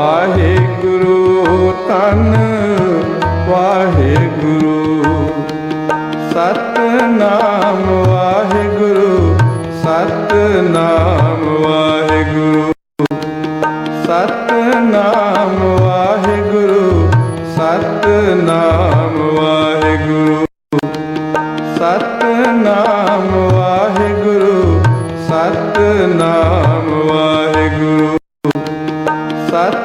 ਵਾਹਿਗੁਰੂ ਤਨ ਵਾਹਿਗੁਰੂ ਸਤਨਾਮ ਵਾਹਿਗੁਰੂ ਸਤਨਾਮ ਵਾਹਿਗੁਰੂ ਸਤਨਾਮ ਵਾਹਿਗੁਰੂ ਸਤਨਾਮ ਵਾਹਿਗੁਰੂ ਸਤਨਾਮ ਵਾਹਿਗੁਰੂ ਸਤਨਾਮ, ਵਾਹਿਗੁਰੂ